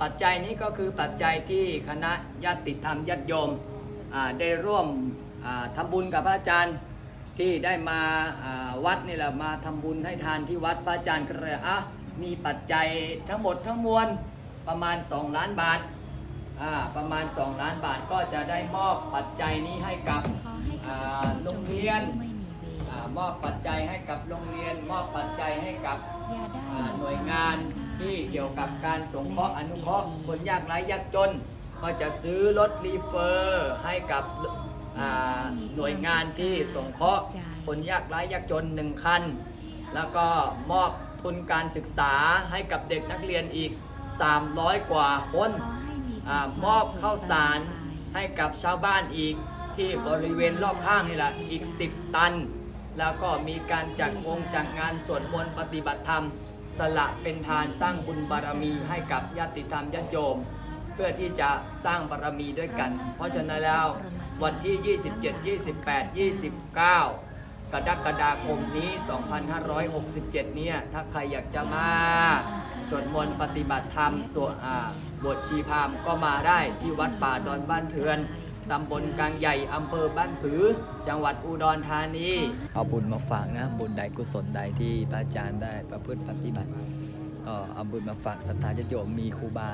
ปัจจัยนี้ก็คือปัจจัยที่คณะญาติธรรมญาติโยมอ่าได้ร่วมอ่าทำบุญกับพระอาจารย์ที่ได้มาอ่าวัดนี่แหละมาทำบุญให้ทานที่วัดพระอาจารย์ก็เลยอะมีปัจจัยทั้งหมดทั้งมวลประมาณ 2 ล้านบาทอ่าประมาณ 2 ล้านบาทก็จะได้มอบปัจจัยนี้ให้กับขอให้ข้าพเจ้าจงเป็นผู้ไม่มีเวรอามอบปัจจัยให้กับโรงเรียน มอบปัจจัยให้กับอย่าได้อ่าหน่วยงาน ที่เกี่ยวกับการสงเคราะห์อนุเคราะห์คนยากไร้ยากจน ก็จะซื้อรถรีเฟอร์ให้กับหน่วยงานที่สงเคราะห์คนยากไร้ยากจนหนึ่งคัน แล้วก็มอบทุนการศึกษาให้กับเด็กนักเรียนอีก 300 กว่าคนอมอามอบข้าวสารให้กับชาวบ้านอีกที่บริเวณรอบข้างนี่แหละอีก 10 ตัน แล้วก็มีการจัดวงจัดงานสวดมนต์ปฏิบัติธรรม สละเป็นทานสร้างบุญบารมีให้กับญาติธรรมญาติโยม เพื่อที่จะสร้างบารมีด้วยกัน เพราะฉะนั้นแล้ววันที่ 27 28 29 กรกฎาคมนี้ 2567 เนี่ย ถ้าใครอยากจะมาสวดมนต์ปฏิบัติธรรมสวดบวชชีพามก็มาได้ที่วัดป่าดอนบ้านเทือน ตำบลกลางใหญ่อำเภอบ้านผือ จังหวัดอุดรธานี เอาบุญมาฝากนะ บุญใดกุศลใดที่พระอาจารย์ได้ประพฤติปฏิบัติก็เอาบุญมาฝากศรัทธาญาติโยมมีครูบา